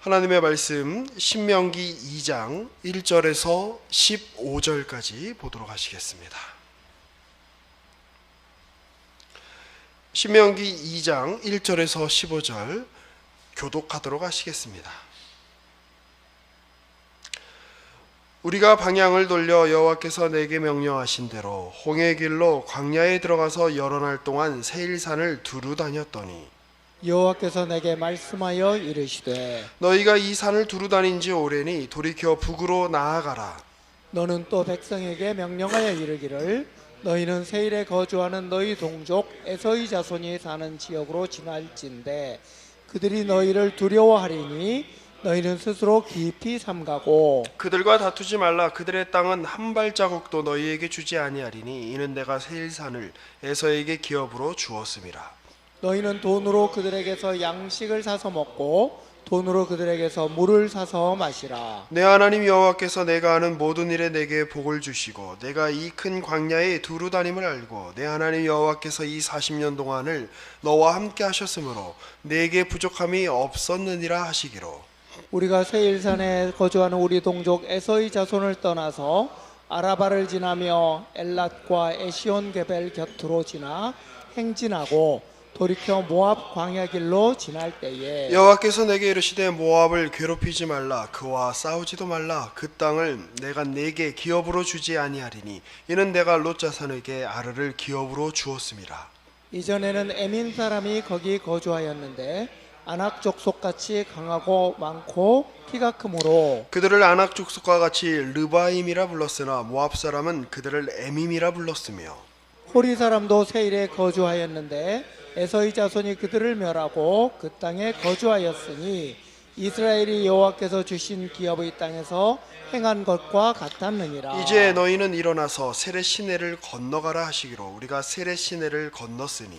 하나님의 말씀 신명기 2장 1절에서 15절까지 보도록 하시겠습니다. 신명기 2장 1절에서 15절 교독하도록 하시겠습니다. 우리가 방향을 돌려 여호와께서 내게 명령하신 대로 홍해 길로 광야에 들어가서 여러 날 동안 세일산을 두루 다녔더니 여호와께서 내게 말씀하여 이르시되 너희가 이 산을 두루 다닌 지 오래니 돌이켜 북으로 나아가라. 너는 또 백성에게 명령하여 이르기를 너희는 세일에 거주하는 너희 동족 에서의 자손이 사는 지역으로 지날진대 그들이 너희를 두려워하리니 너희는 스스로 깊이 삼가고 그들과 다투지 말라. 그들의 땅은 한 발자국도 너희에게 주지 아니하리니 이는 내가 세일산을 에서에게 기업으로 주었음이라. 너희는 돈으로 그들에게서 양식을 사서 먹고 돈으로 그들에게서 물을 사서 마시라. 내 하나님 여호와께서 내가 하는 모든 일에 내게 복을 주시고 내가 이 큰 광야에 두루 다님을 알고 내 하나님 여호와께서 이 40년 동안을 너와 함께 하셨으므로 내게 부족함이 없었느니라 하시기로. 우리가 세일산에 거주하는 우리 동족 에서의 자손을 떠나서 아라바를 지나며 엘랏과 에시온 게벨 곁으로 지나 행진하고 돌이켜 모압 광야 길로 지날 때에 여호와께서 내게 이르시되 모압을 괴롭히지 말라 그와 싸우지도 말라. 그 땅을 내가 내게 기업으로 주지 아니하리니 이는 내가 롯 자손에게 아르를 기업으로 주었음이라 이전에는 에민 사람이 거기 거주하였는데 아낙 족속 같이 강하고 많고 키가 크므로 그들을 아낙 족속과 같이 르바임이라 불렀으나 모압 사람은 그들을 에밈이라 불렀으며 호리 사람도 세일에 거주하였는데 에서의 자손이 그들을 멸하고 그 땅에 거주하였으니 이스라엘이 여호와께서 주신 기업의 땅에서 행한 것과 같았느니라. 이제 너희는 일어나서 세레 시내를 건너가라 하시기로 우리가 세레 시내를 건넜으니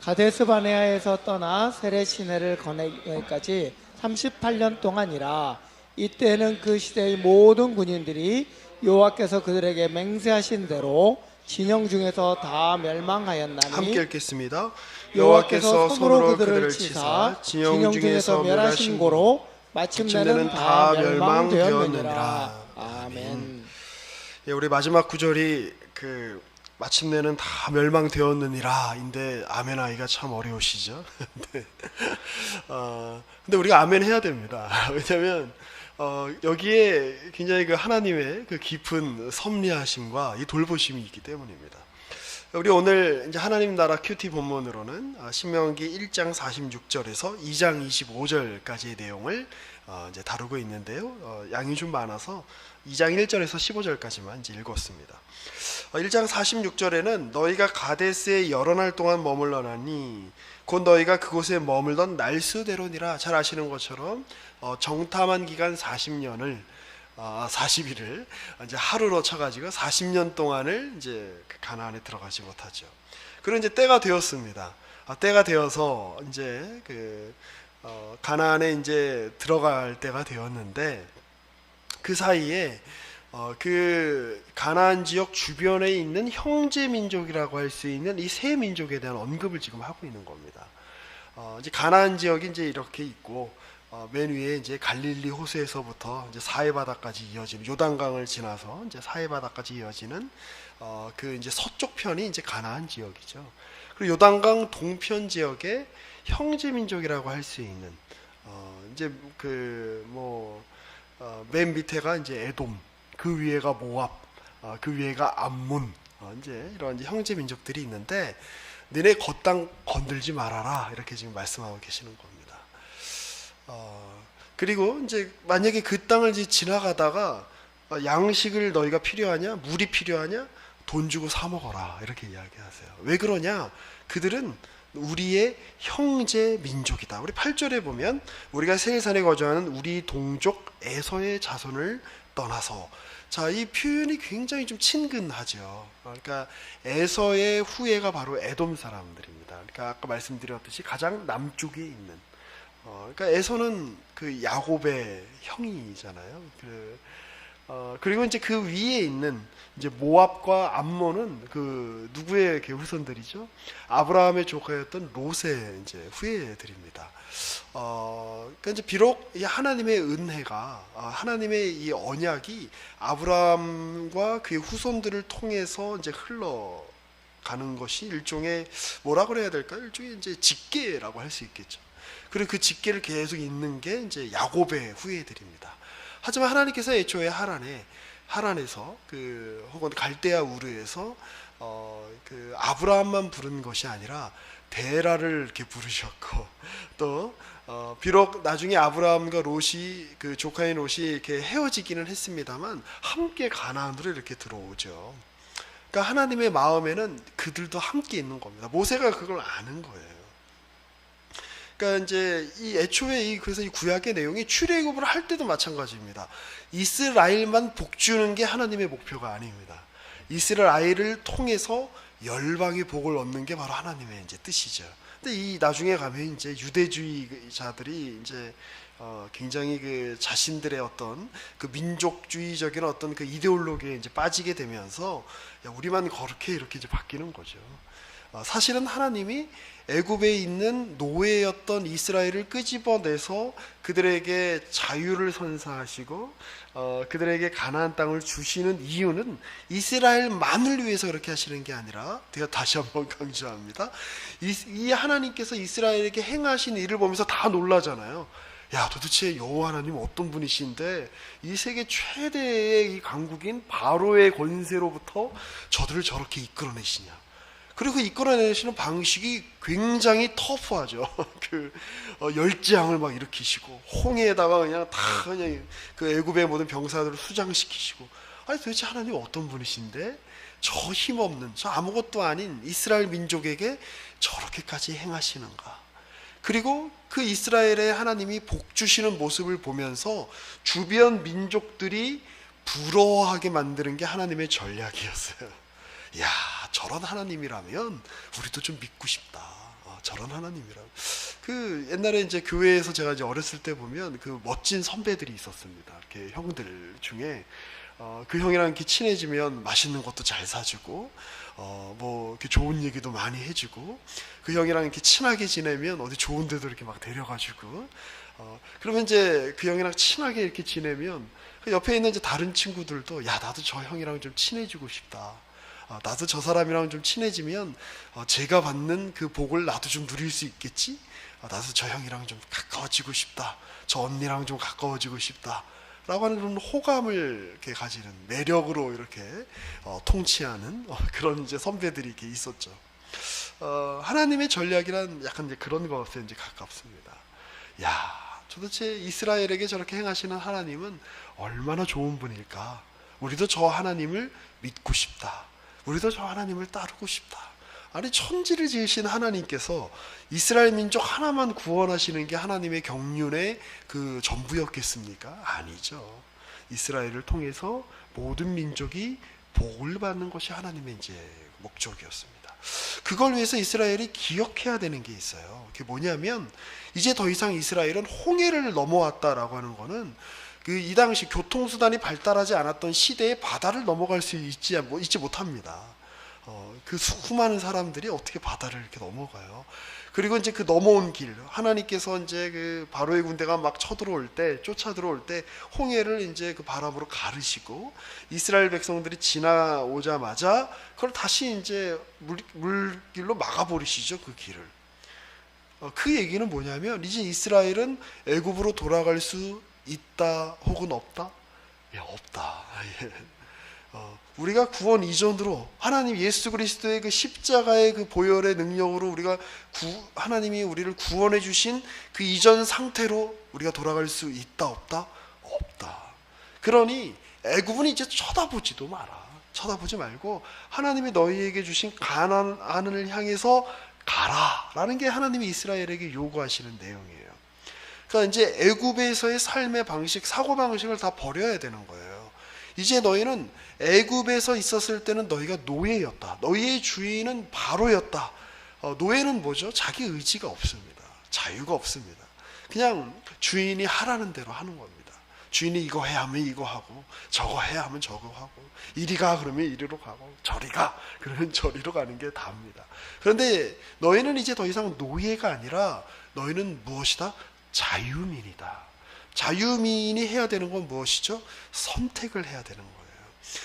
가데스 바네아에서 떠나 세레 시내를 거내기까지 38년 동안이라 이때는 그 시대의 모든 군인들이 여호와께서 그들에게 맹세하신 대로 진영 중에서 다 멸망하였나니 함께 읽겠습니다. 여호와께서 손으로 그들을 치사 진영 중에서 멸하신 고로 마침내는 다 멸망되었느니라. 아멘. 예, 우리 마지막 구절이 그 마침내는 다 멸망되었느니라인데 아멘 하기가 참 어려우시죠. 네. 어, 근데 우리가 아멘 해야 됩니다. 왜냐하면 어, 여기에 굉장히 그 하나님의 그 깊은 섭리하심과 이 돌보심이 있기 때문입니다. 우리 오늘 이제 하나님 나라 큐티 본문으로는 아, 신명기 1장 46절에서 2장 25절까지의 내용을 어, 이제 다루고 있는데요. 어, 양이 좀 많아서 2장 1절에서 15절까지만 이제 읽었습니다. 어, 1장 46절에는 너희가 가데스에 여러 날 동안 머물러나니 곧 너희가 그곳에 머물던 날수대로니라 잘 아시는 것처럼 어, 정탐한 기간 40년을 아, 40일을 이제 하루로 쳐가지고 40년 동안을 이제 그 가나안에 들어가지 못하죠. 그리고 이제 때가 되었습니다. 아, 때가 되어서 이제 그 어, 가나안에 이제 들어갈 때가 되었는데 그 사이에 어, 그 가나안 지역 주변에 있는 형제 민족이라고 할 수 있는 이 세 민족에 대한 언급을 지금 하고 있는 겁니다. 어, 이제 가나안 지역이 이제 이렇게 있고 어, 맨 위에 이제 갈릴리 호수에서부터 이제 사해 바다까지 이어지는 요단강을 지나서 이제 사해 바다까지 이어지는 어, 그 이제 서쪽 편이 이제 가나안 지역이죠. 그리고 요단강 동편 지역에 형제 민족이라고 할 수 있는 어, 이제 그뭐 어, 맨 밑에가 이제 에돔, 그 위에가 모압, 어, 그 위에가 암문, 어, 이제 이런 이제 형제 민족들이 있는데 너네 겉땅 건들지 말아라 이렇게 지금 말씀하고 계시는 겁니다. 어, 그리고 이제 만약에 그 땅을 이제 지나가다가 어, 양식을 너희가 필요하냐, 물이 필요하냐, 돈 주고 사 먹어라 이렇게 이야기하세요. 왜 그러냐? 그들은 우리의 형제 민족이다. 우리 8절에 보면 우리가 세일산에 거주하는 우리 동족 에서의 자손을 떠나서 자, 이 표현이 굉장히 좀 친근하죠. 그러니까 에서의 후예가 바로 에돔 사람들입니다. 그러니까 아까 말씀드렸듯이 가장 남쪽에 있는 어, 그러니까 에서는 그 야곱의 형이잖아요. 그 어, 그리고 이제 그 위에 있는 이제 모압과 암몬은 그 누구의 그 후손들이죠? 아브라함의 조카였던 롯의 이제 후예들입니다. 어, 그러니까 이제 비록 이 하나님의 은혜가 아, 하나님의 이 언약이 아브라함과 그의 후손들을 통해서 이제 흘러 가는 것이 일종의 뭐라 그래야 될까요? 일종의 이제 직계라고 할 수 있겠죠. 그리고 그 직계를 계속 잇는 게 이제 야곱의 후예들입니다. 하지만 하나님께서 애초에 하란에 하란에서 그 혹은 갈대아 우르에서 어 그 아브라함만 부른 것이 아니라 데라를 이렇게 부르셨고 또 어, 비록 나중에 아브라함과 롯이 그 조카인 롯이 이렇게 헤어지기는 했습니다만 함께 가나안으로 이렇게 들어오죠. 그러니까 하나님의 마음에는 그들도 함께 있는 겁니다. 모세가 그걸 아는 거예요. 그러니까 이제 이 애초에 이 그래서 이 구약의 내용이 출애굽을 할 때도 마찬가지입니다. 이스라엘만 복 주는 게 하나님의 목표가 아닙니다. 이스라엘을 통해서 열방의 복을 얻는 게 바로 하나님의 이제 뜻이죠. 근데 이 나중에 가면 이제 유대주의자들이 이제 어 굉장히 그 자신들의 어떤 그 민족주의적인 어떤 그 이데올로기에 이제 빠지게 되면서 야 우리만 그렇게 이렇게 이제 바뀌는 거죠. 어, 사실은 하나님이 애굽에 있는 노예였던 이스라엘을 끄집어내서 그들에게 자유를 선사하시고 어, 그들에게 가나안 땅을 주시는 이유는 이스라엘만을 위해서 그렇게 하시는 게 아니라 제가 다시 한번 강조합니다. 이, 이 하나님께서 이스라엘에게 행하신 일을 보면서 다 놀라잖아요. 야 도대체 여호와 하나님 어떤 분이신데 이 세계 최대의 이 강국인 바로의 권세로부터 저들을 저렇게 이끌어내시냐? 그리고 그 이끌어내시는 방식이 굉장히 터프하죠. 그 어, 열지양을 막 일으키시고 홍해에다가 그냥 다 그냥 그 애굽의 모든 병사들을 수장시키시고 아니 도대체 하나님 어떤 분이신데 저 힘없는 저 아무것도 아닌 이스라엘 민족에게 저렇게까지 행하시는가? 그리고 그 이스라엘의 하나님이 복 주시는 모습을 보면서 주변 민족들이 부러워하게 만드는 게 하나님의 전략이었어요. 야, 저런 하나님이라면 우리도 좀 믿고 싶다. 어, 저런 하나님이라면. 그 옛날에 이제 교회에서 제가 이제 어렸을 때 보면 그 멋진 선배들이 있었습니다. 이렇게 형들 중에 어, 그 형이랑 이렇게 친해지면 맛있는 것도 잘 사주고, 어, 뭐, 이렇게 좋은 얘기도 많이 해주고, 그 형이랑 이렇게 친하게 지내면 어디 좋은 데도 이렇게 막 데려가지고, 어, 그러면 이제 그 형이랑 친하게 이렇게 지내면 그 옆에 있는 이제 다른 친구들도 야, 나도 저 형이랑 좀 친해지고 싶다. 어, 나도 저 사람이랑 좀 친해지면 어, 제가 받는 그 복을 나도 좀 누릴 수 있겠지? 어, 나도 저 형이랑 좀 가까워지고 싶다. 저 언니랑 좀 가까워지고 싶다. 라고 하는 그런 호감을 이렇게 가지는 매력으로 이렇게 어, 통치하는 어, 그런 이제 선배들이 이렇게 있었죠. 어, 하나님의 전략이란 약간 이제 그런 것에 이제 가깝습니다. 야, 도대체 이스라엘에게 저렇게 행하시는 하나님은 얼마나 좋은 분일까? 우리도 저 하나님을 믿고 싶다. 우리도 저 하나님을 따르고 싶다. 아니 천지를 지으신 하나님께서 이스라엘 민족 하나만 구원하시는 게 하나님의 경륜의 그 전부였겠습니까? 아니죠. 이스라엘을 통해서 모든 민족이 복을 받는 것이 하나님의 이제 목적이었습니다. 그걸 위해서 이스라엘이 기억해야 되는 게 있어요. 그게 뭐냐면 이제 더 이상 이스라엘은 홍해를 넘어왔다라고 하는 거는 그 이 당시 교통수단이 발달하지 않았던 시대에 바다를 넘어갈 수 있지, 뭐, 있지 못합니다. 어, 그 수많은 사람들이 어떻게 바다를 이렇게 넘어가요? 그리고 이제 그 넘어온 길, 하나님께서 이제 그 바로의 군대가 막 쳐들어올 때, 쫓아 들어올 때, 홍해를 이제 그 바람으로 가르시고, 이스라엘 백성들이 지나오자마자, 그걸 다시 이제 물, 물길로 막아버리시죠, 그 길을. 어, 그 얘기는 뭐냐면, 이제 이스라엘은 애굽으로 돌아갈 수 있다 혹은 없다? 예, 없다. 예. 어, 우리가 구원 이전으로 하나님 예수 그리스도의 그 십자가의 그 보혈의 능력으로 우리가 구, 하나님이 우리를 구원해 주신 그 이전 상태로 우리가 돌아갈 수 있다 없다? 없다. 그러니 애굽은 이제 쳐다보지도 마라. 쳐다보지 말고 하나님이 너희에게 주신 가나안을 향해서 가라라는 게 하나님이 이스라엘에게 요구하시는 내용이에요. 그러니까 이제 애굽에서의 삶의 방식, 사고 방식을 다 버려야 되는 거예요. 이제 너희는 애굽에서 있었을 때는 너희가 노예였다. 너희의 주인은 바로였다. 어, 노예는 뭐죠? 자기 의지가 없습니다. 자유가 없습니다. 그냥 주인이 하라는 대로 하는 겁니다. 주인이 이거 해야 하면 이거 하고 저거 해야 하면 저거 하고 이리 가 그러면 이리로 가고 저리 가 그러면 저리로 가는 게 다입니다. 그런데 너희는 이제 더 이상 노예가 아니라 너희는 무엇이다? 자유민이다. 자유민이 해야 되는 건 무엇이죠? 선택을 해야 되는 거예요.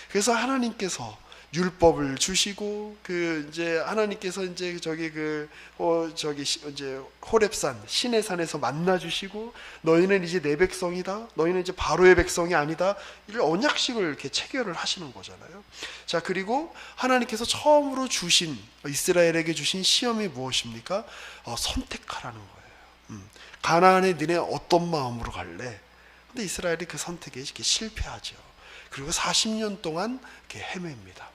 그래서 하나님께서 율법을 주시고 그 이제 하나님께서 이제 저기 그 어 저기 시- 이제 호렙산 신의 산에서 만나 주시고 너희는 이제 내 백성이다. 너희는 이제 바로의 백성이 아니다. 이를 언약식을 이렇게 체결을 하시는 거잖아요. 자 그리고 하나님께서 처음으로 주신 이스라엘에게 주신 시험이 무엇입니까? 어, 선택하라는 거예요. 음. 가나안에 너네 어떤 마음으로 갈래? 근데 이스라엘이 그 선택에 이렇게 실패하죠. 그리고 40년 동안 이렇게 헤맵니다.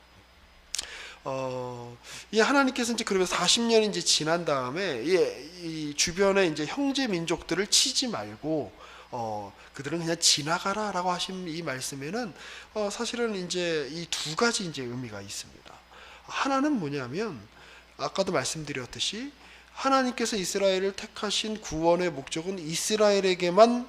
어, 이 하나님께서 이제 그러면 40년이 이제 지난 다음에 이, 이 주변에 이제 형제 민족들을 치지 말고 어, 그들은 그냥 지나가라라고 하신 이 말씀에는 어, 사실은 이제 이 두 가지 이제 의미가 있습니다. 하나는 뭐냐면 아까도 말씀드렸듯이 하나님께서 이스라엘을 택하신 구원의 목적은 이스라엘에게만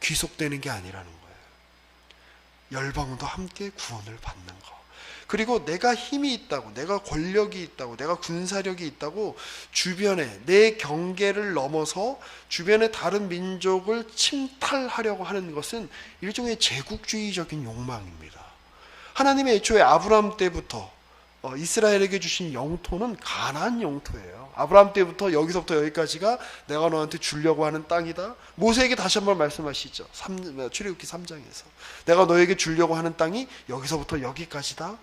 귀속되는 게 아니라는 거예요. 열방도 함께 구원을 받는 거. 그리고 내가 힘이 있다고, 내가 권력이 있다고, 내가 군사력이 있다고 주변에 내 경계를 넘어서 주변의 다른 민족을 침탈하려고 하는 것은 일종의 제국주의적인 욕망입니다. 하나님의 애초에 아브라함 때부터 어, 이스라엘에게 주신 영토는 가나안 영토예요. 아브라함 때부터 여기서부터 여기까지가 내가 너한테 주려고 하는 땅이다. 모세에게 다시 한번 말씀하시죠. 3, 출애굽기 3장에서 내가 너에게 주려고 하는 땅이 여기서부터 여기까지다.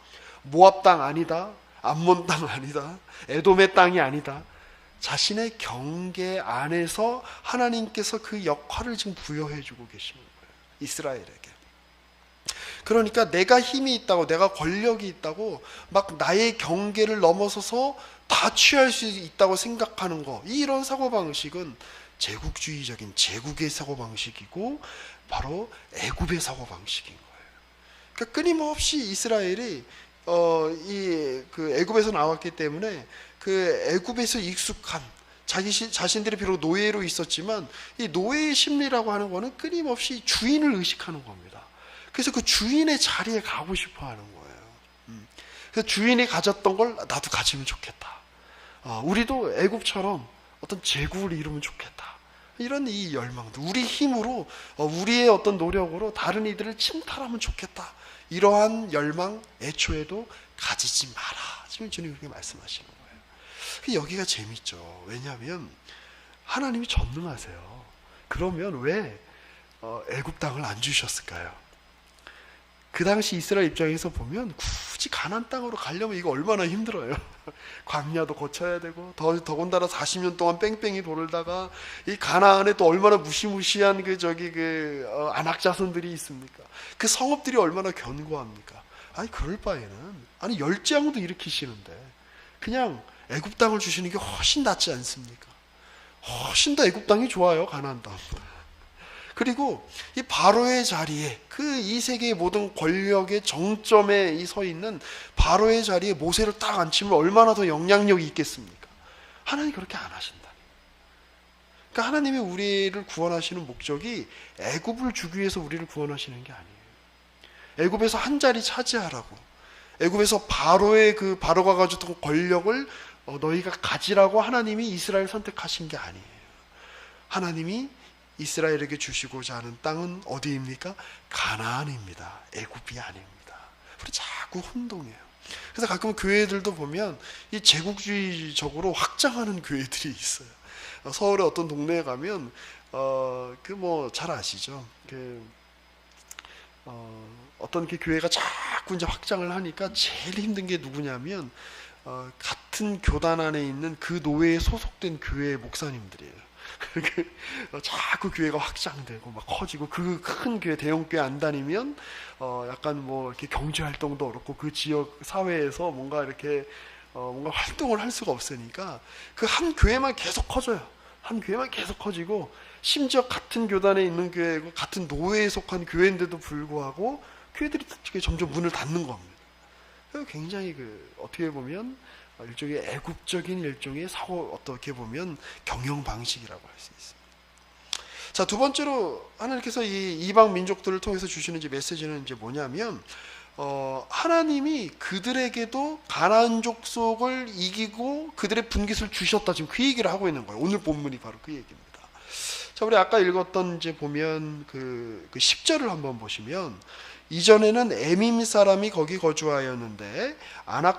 모압 땅 아니다. 암몬 땅 아니다. 에돔의 땅이 아니다. 자신의 경계 안에서 하나님께서 그 역할을 지금 부여해 주고 계시는 거예요. 이스라엘에게. 그러니까 내가 힘이 있다고 내가 권력이 있다고 막 나의 경계를 넘어서서 다 취할 수 있다고 생각하는 거 이런 사고 방식은 제국주의적인 제국의 사고 방식이고 바로 애굽의 사고 방식인 거예요. 그러니까 끊임없이 이스라엘이 어 이그 애굽에서 나왔기 때문에 그 애굽에서 익숙한 자기 시- 자신들이 비록 노예로 있었지만 이 노예의 심리라고 하는 거는 끊임없이 주인을 의식하는 겁니다. 그래서 그 주인의 자리에 가고 싶어 하는 거예요. 음. 그래서 주인이 가졌던 걸 나도 가지면 좋겠다. 어, 우리도 애굽처럼 어떤 제국을 이루면 좋겠다. 이런 이 열망도 우리 힘으로 어, 우리의 어떤 노력으로 다른 이들을 침탈하면 좋겠다. 이러한 열망 애초에도 가지지 마라. 지금 주님 그렇게 말씀하시는 거예요. 그 여기가 재밌죠. 왜냐하면 하나님이 전능하세요. 그러면 왜 어, 애굽 땅을 안 주셨을까요? 그 당시 이스라엘 입장에서 보면 굳이 가난 땅으로 가려면 이거 얼마나 힘들어요. 광야도 거쳐야 되고 더 더군다나 40년 동안 뺑뺑이 돌다가 이 가나안에 또 얼마나 무시무시한 그 저기 그 어, 안악 자손들이 있습니까? 그 성읍들이 얼마나 견고합니까? 아니 그럴 바에는 아니 열재앙도 일으키시는데 그냥 애굽 땅을 주시는 게 훨씬 낫지 않습니까? 훨씬 더 애굽 땅이 좋아요 가나안 땅. 그리고 이 바로의 자리에 그 이 세계의 모든 권력의 정점에 이 서 있는 바로의 자리에 모세를 딱 앉히면 얼마나 더 영향력이 있겠습니까? 하나님 그렇게 안 하신다. 그러니까 하나님이 우리를 구원하시는 목적이 애굽을 주기 위해서 우리를 구원하시는 게 아니에요. 애굽에서 한 자리 차지하라고. 애굽에서 바로의 그 바로가 가졌던 권력을 어, 너희가 가지라고 하나님이 이스라엘 선택하신 게 아니에요. 하나님이 이스라엘에게 주시고자 하는 땅은 어디입니까? 가나안입니다. 애굽이 아닙니다. 우리 자꾸 혼동해요. 그래서 가끔 교회들도 보면 이 제국주의적으로 확장하는 교회들이 있어요. 어, 서울의 어떤 동네에 가면 어 그 뭐 잘 아시죠? 그 어, 어떤 그 교회가 자꾸 이제 확장을 하니까 제일 힘든 게 누구냐면 어, 같은 교단 안에 있는 그 노예에 소속된 교회의 목사님들이에요. 그, 어, 자꾸 교회가 확장되고 막 커지고 그 큰 교회 대형 교회 안 다니면 어 약간 뭐 이렇게 경제 활동도 어렵고 그 지역 사회에서 뭔가 이렇게 어 뭔가 활동을 할 수가 없으니까 그 한 교회만 계속 커져요. 한 교회만 계속 커지고 심지어 같은 교단에 있는 교회고 같은 노예에 속한 교회인데도 불구하고 교회들이 점점 문을 닫는 겁니다. 굉장히 그 어떻게 보면 일종의 애국적인 일종의 사고 어떻게 보면 경영 방식이라고 할 수 있습니다. 자, 두 번째로 하나님께서 이 이방 민족들을 통해서 주시는 이제 메시지는 이제 뭐냐면 어, 하나님이 그들에게도 가나안 족속을 이기고 그들의 분깃을 주셨다 지금 그 얘기를 하고 있는 거예요. 오늘 본문이 바로 그 얘기입니다. 자, 우리 아까 읽었던 이제 보면 그, 그 10절을 한번 보시면 이전에는 에밈 사람이 거기 거주하였는데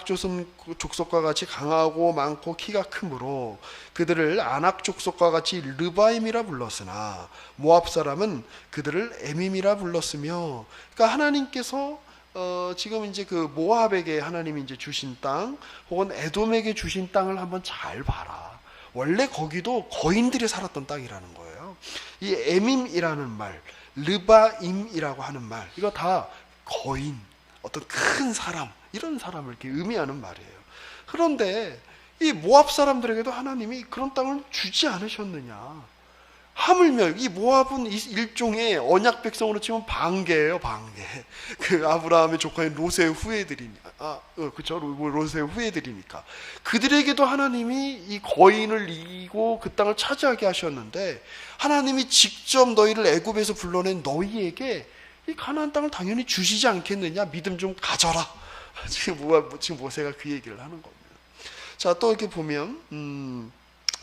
조선 족속과 같이 강하고 많고 키가 크므로 그들을 아낙 족속과 같이 르바임이라 불렀으나 모압 사람은 그들을 에밈이라 불렀으며 그러니까 하나님께서 어, 지금 이제 그 모압에게 하나님이 이제 주신 땅 혹은 에돔에게 주신 땅을 한번 잘 봐라. 원래 거기도 거인들이 살았던 땅이라는 거예요. 이 에밈이라는 말, 르바임이라고 하는 말, 이거 다 거인, 어떤 큰 사람, 이런 사람을 이렇게 의미하는 말이에요. 그런데 이 모압 사람들에게도 하나님이 그런 땅을 주지 않으셨느냐. 하물며 이 모압은 이- 일종의 언약 백성으로 치면 방개예요, 방개. 그 아브라함의 조카인 로세의 후예들이니까. 아, 어, 그쵸. 로- 로세의 후예들이니까. 그들에게도 하나님이 이 거인을 이기고 그 땅을 차지하게 하셨는데 하나님이 직접 너희를 애굽에서 불러낸 너희에게 이 가나안 땅을 당연히 주시지 않겠느냐? 믿음 좀 가져라. 지금 모 지금 모세가 그 얘기를 하는 겁니다. 자, 또 이렇게 보면 음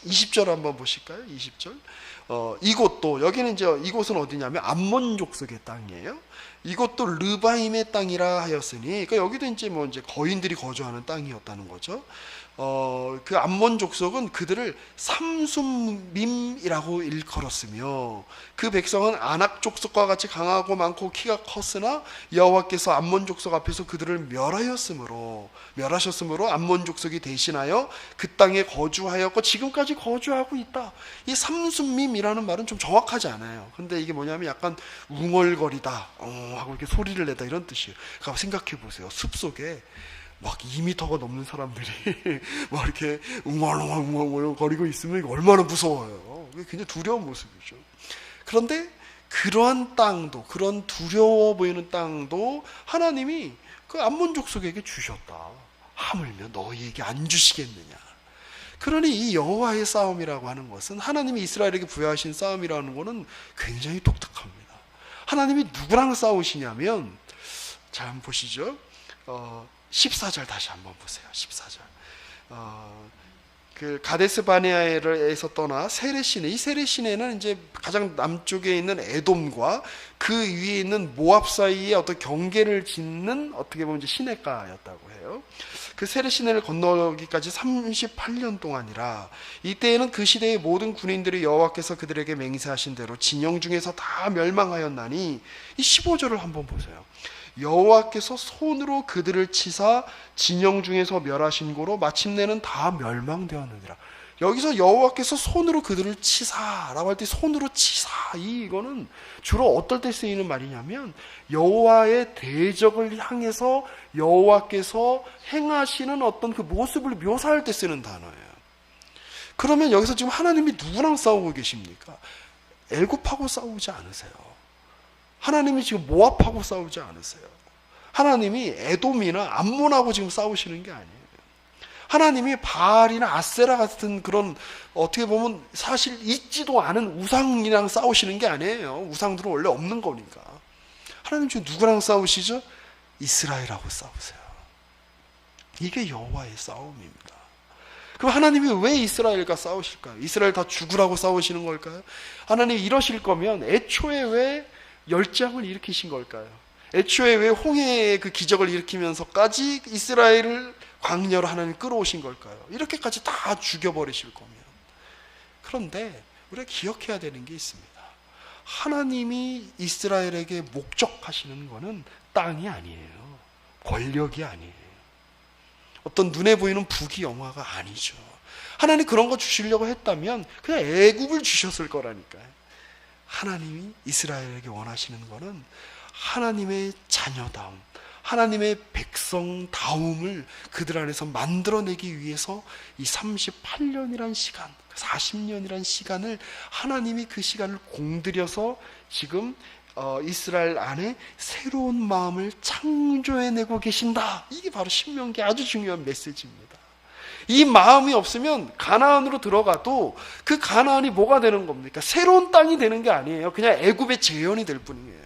20절 한번 보실까요? 20절. 어, 이곳도 여기는 이제 이곳은 어디냐면 암몬 족속의 땅이에요. 이것도 르바임의 땅이라 하였으니 그러니까 여기도 이제 뭐 이제 거인들이 거주하는 땅이었다는 거죠. 어, 그 암몬 족속은 그들을 삼순밈이라고 일컬었으며 그 백성은 아낙 족속과 같이 강하고 많고 키가 컸으나 여호와께서 암몬 족속 앞에서 그들을 멸하였으므로 멸하셨으므로 암몬 족속이 대신하여 그 땅에 거주하였고 지금까지 거주하고 있다. 이 삼순밈이라는 말은 좀 정확하지 않아요. 근데 이게 뭐냐면 약간 웅얼거리다 어, 하고 이렇게 소리를 내다 이런 뜻이에요. 그러니까 생각해 보세요. 숲 속에 막 2미터가 넘는 사람들이 막 이렇게 웅얼 웅얼웅얼 거리고 있으면 얼마나 무서워요. 굉장히 두려운 모습이죠. 그런데 그러한 땅도 그런 두려워 보이는 땅도 하나님이 그 암몬 족속에게 주셨다. 하물며 너희에게 안 주시겠느냐. 그러니 이 여호와의 싸움이라고 하는 것은 하나님이 이스라엘에게 부여하신 싸움이라는 것은 굉장히 독특합니다. 하나님이 누구랑 싸우시냐면 자 한번 보시죠. 어, 14절 다시 한번 보세요. 14절. 어, 그 가데스 바네아에서 떠나 세레 시내 이 세레 시내는 이제 가장 남쪽에 있는 에돔과 그 위에 있는 모압 사이에 어떤 경계를 짓는 어떻게 보면 이제 시내가였다고 해요. 그 세레 시내를 건너기까지 38년 동안이라 이때에는 그 시대의 모든 군인들이 여호와께서 그들에게 맹세하신 대로 진영 중에서 다 멸망하였나니 이 15절을 한번 보세요. 여호와께서 손으로 그들을 치사 진영 중에서 멸하신 고로 마침내는 다 멸망되었느니라. 여기서 여호와께서 손으로 그들을 치사라고 할 때 손으로 치사 이 이거는 주로 어떨 때 쓰이는 말이냐면 여호와의 대적을 향해서 여호와께서 행하시는 어떤 그 모습을 묘사할 때 쓰는 단어예요. 그러면 여기서 지금 하나님이 누구랑 싸우고 계십니까? 애굽하고 싸우지 않으세요. 하나님이 지금 모압하고 싸우지 않으세요. 하나님이 에돔이나 암몬하고 지금 싸우시는 게 아니에요. 하나님이 바알이나 아세라 같은 그런 어떻게 보면 사실 있지도 않은 우상이랑 싸우시는 게 아니에요. 우상들은 원래 없는 거니까. 하나님 지금 누구랑 싸우시죠? 이스라엘하고 싸우세요. 이게 여호와의 싸움입니다. 그럼 하나님이 왜 이스라엘과 싸우실까요? 이스라엘 다 죽으라고 싸우시는 걸까요? 하나님 이러실 거면 애초에 왜 열장을 일으키신 걸까요? 애초에 왜 홍해의 그 기적을 일으키면서까지 이스라엘을 광야로 하나님 끌어오신 걸까요? 이렇게까지 다 죽여버리실 거면. 그런데 우리가 기억해야 되는 게 있습니다. 하나님이 이스라엘에게 목적하시는 것은 땅이 아니에요. 권력이 아니에요. 어떤 눈에 보이는 부귀 영화가 아니죠. 하나님 그런 거 주시려고 했다면 그냥 애굽을 주셨을 거라니까요. 하나님이 이스라엘에게 원하시는 것은 하나님의 자녀다움, 하나님의 백성다움을 그들 안에서 만들어내기 위해서 이 38년이란 시간, 40년이란 시간을 하나님이 그 시간을 공들여서 지금 어, 이스라엘 안에 새로운 마음을 창조해내고 계신다. 이게 바로 신명기 아주 중요한 메시지입니다. 이 마음이 없으면 가나안으로 들어가도 그 가나안이 뭐가 되는 겁니까? 새로운 땅이 되는 게 아니에요. 그냥 애굽의 재현이 될 뿐이에요.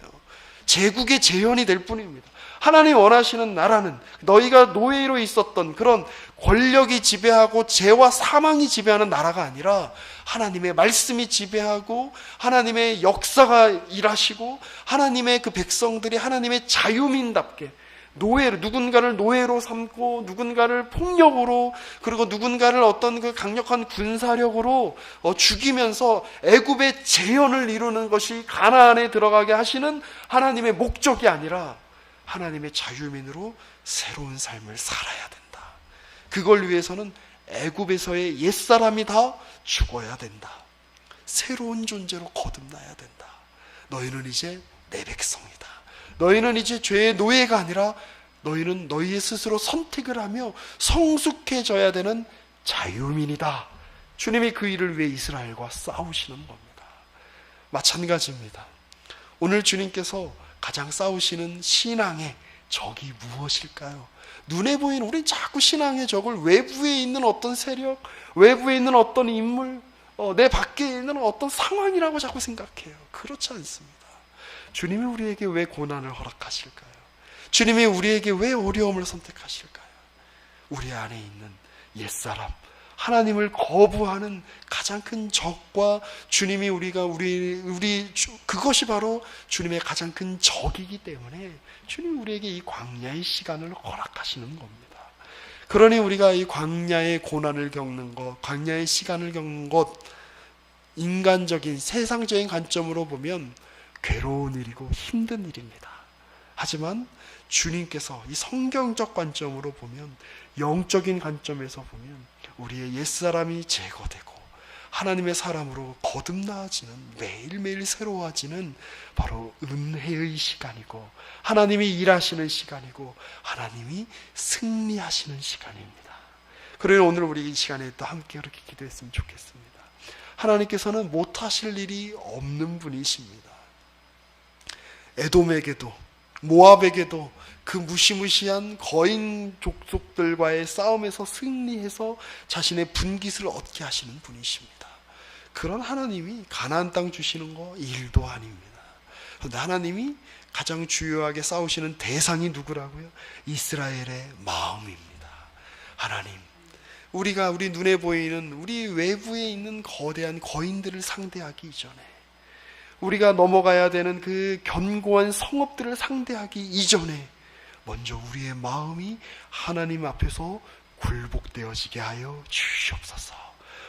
제국의 재현이 될 뿐입니다. 하나님 원하시는 나라는 너희가 노예로 있었던 그런 권력이 지배하고 죄와 사망이 지배하는 나라가 아니라 하나님의 말씀이 지배하고 하나님의 역사가 일하시고 하나님의 그 백성들이 하나님의 자유민답게 노예로 누군가를 노예로 삼고 누군가를 폭력으로 그리고 누군가를 어떤 그 강력한 군사력으로 어, 죽이면서 애굽의 재현을 이루는 것이 가나안에 들어가게 하시는 하나님의 목적이 아니라 하나님의 자유민으로 새로운 삶을 살아야 된다. 그걸 위해서는 애굽에서의 옛사람이 다 죽어야 된다. 새로운 존재로 거듭나야 된다. 너희는 이제 내 백성이다. 너희는 이제 죄의 노예가 아니라 너희는 너희의 스스로 선택을 하며 성숙해져야 되는 자유민이다. 주님이 그 일을 위해 이스라엘과 싸우시는 겁니다. 마찬가지입니다. 오늘 주님께서 가장 싸우시는 신앙의 적이 무엇일까요? 눈에 보이는 우리 자꾸 신앙의 적을 외부에 있는 어떤 세력, 외부에 있는 어떤 인물, 어, 내 밖에 있는 어떤 상황이라고 자꾸 생각해요. 그렇지 않습니다. 주님이 우리에게 왜 고난을 허락하실까요? 주님이 우리에게 왜 어려움을 선택하실까요? 우리 안에 있는 옛사람, 하나님을 거부하는 가장 큰 적과 주님이 우리가 우리 우리 주- 그것이 바로 주님의 가장 큰 적이기 때문에 주님 우리에게 이 광야의 시간을 허락하시는 겁니다. 그러니 우리가 이 광야의 고난을 겪는 것, 광야의 시간을 겪는 것 인간적인 세상적인 관점으로 보면 괴로운 일이고 힘든 일입니다. 하지만 주님께서 이 성경적 관점으로 보면 영적인 관점에서 보면 우리의 옛사람이 제거되고 하나님의 사람으로 거듭나아지는 매일매일 새로워지는 바로 은혜의 시간이고 하나님이 일하시는 시간이고 하나님이 승리하시는 시간입니다. 그러니 오늘 우리 이 시간에 또 함께 그렇게 기도했으면 좋겠습니다. 하나님께서는 못하실 일이 없는 분이십니다. 에돔에게도 모압에게도 그 무시무시한 거인 족속들과의 싸움에서 승리해서 자신의 분깃을 얻게 하시는 분이십니다. 그런 하나님이 가나안 땅 주시는 거 일도 아닙니다. 그런데 하나님이 가장 주요하게 싸우시는 대상이 누구라고요? 이스라엘의 마음입니다. 하나님, 우리가 우리 눈에 보이는 우리 외부에 있는 거대한 거인들을 상대하기 이전에 우리가 넘어가야 되는 그 견고한 성읍들을 상대하기 이전에 먼저 우리의 마음이 하나님 앞에서 굴복되어지게 하여 주시옵소서.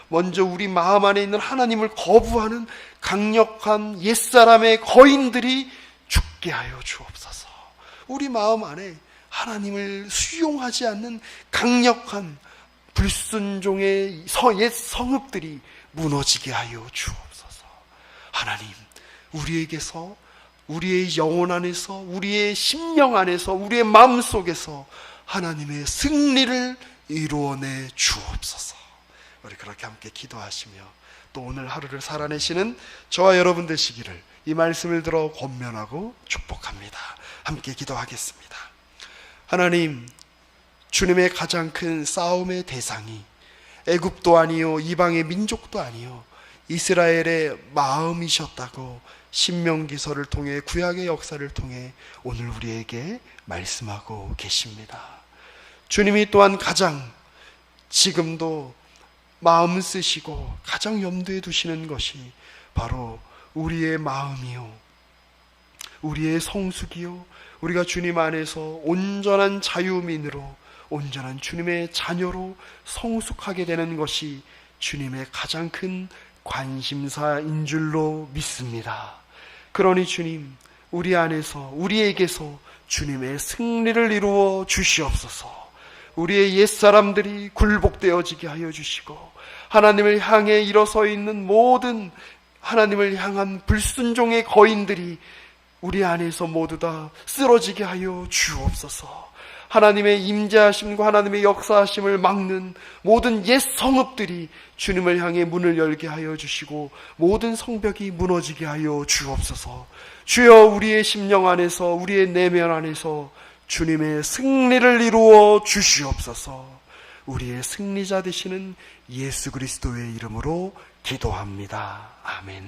먼저 우리 마음 안에 있는 하나님을 거부하는 강력한 옛사람의 거인들이 죽게 하여 주옵소서. 우리 마음 안에 하나님을 수용하지 않는 강력한 불순종의 서- 옛 성읍들이 무너지게 하여 주옵소서. 하나님, 우리에게서 우리의 영혼 안에서 우리의 심령 안에서 우리의 마음 속에서 하나님의 승리를 이루어내 주옵소서. 우리 그렇게 함께 기도하시며 또 오늘 하루를 살아내시는 저와 여러분 되시기를 이 말씀을 들어 권면하고 축복합니다. 함께 기도하겠습니다. 하나님, 주님의 가장 큰 싸움의 대상이 애굽도 아니요 이방의 민족도 아니요 이스라엘의 마음이셨다고 신명기서를 통해 구약의 역사를 통해 오늘 우리에게 말씀하고 계십니다. 주님이 또한 가장 지금도 마음 쓰시고 가장 염두에 두시는 것이 바로 우리의 마음이요. 우리의 성숙이요. 우리가 주님 안에서 온전한 자유민으로 온전한 주님의 자녀로 성숙하게 되는 것이 주님의 가장 큰 관심사인 줄로 믿습니다. 그러니 주님, 우리 안에서, 우리에게서 주님의 승리를 이루어 주시옵소서. 우리의 옛사람들이 굴복되어지게 하여 주시고, 하나님을 향해 일어서 있는 모든 하나님을 향한 불순종의 거인들이 우리 안에서 모두 다 쓰러지게 하여 주옵소서. 하나님의 임재하심과 하나님의 역사하심을 막는 모든 옛 성읍들이 주님을 향해 문을 열게 하여 주시고 모든 성벽이 무너지게 하여 주옵소서. 주여 우리의 심령 안에서 우리의 내면 안에서 주님의 승리를 이루어 주시옵소서. 우리의 승리자 되시는 예수 그리스도의 이름으로 기도합니다. 아멘.